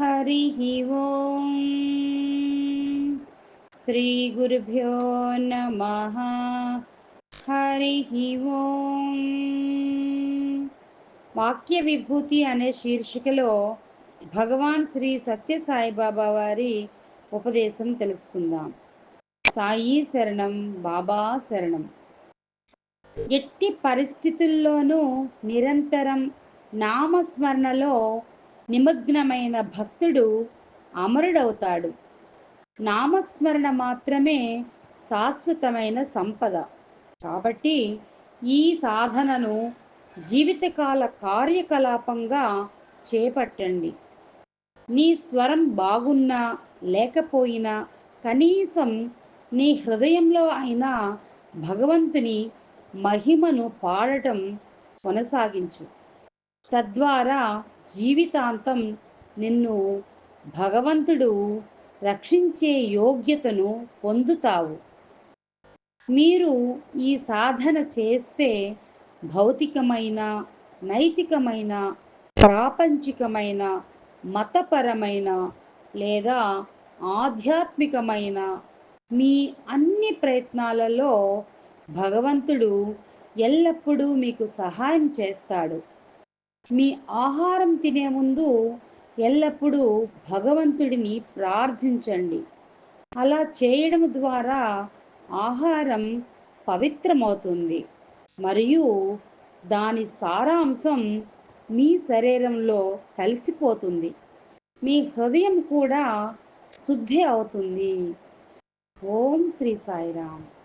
हरिः ॐ श्रीगुरुभ्यो नमः హరిః ఓం వాక్య విభూతి అనే శీర్షికలో భగవాన్ శ్రీ సత్య సాయిబాబా వారి ఉపదేశం తెలుసుకుందాం సాయి శరణం బాబా శరణం ఎట్టి పరిస్థితుల్లోనూ నిరంతరం నామస్మరణలో నిమగ్నమైన భక్తుడు అమరుడవుతాడు. నామస్మరణ మాత్రమే శాశ్వతమైన సంపద. కాబట్టి ఈ సాధనను జీవితకాల కార్యకలాపంగా చేపట్టండి. నీ స్వరం బాగున్నా లేకపోయినా కనీసం నీ హృదయంలో అయినా భగవంతుని మహిమను పాడటం కొనసాగించు. తద్వారా జీవితాంతం నిన్ను భగవంతుడు రక్షించే యోగ్యతను పొందుతావు. మీరు ఈ సాధన చేస్తే భౌతికమైన నైతికమైన ప్రాపంచికమైన మతపరమైన లేదా ఆధ్యాత్మికమైన మీ అన్ని ప్రయత్నాలలో భగవంతుడు ఎల్లప్పుడూ మీకు సహాయం చేస్తాడు. మీ ఆహారం తినే ముందు ఎల్లప్పుడూ భగవంతుడిని ప్రార్థించండి. అలా చేయడం ద్వారా ఆహారం పవిత్రమవుతుంది. మరియు దాని సారాంశం మీ శరీరంలో కలిసిపోతుంది. మీ హృదయం కూడా శుద్ధి అవుతుంది. ఓం శ్రీ సాయిరామ్.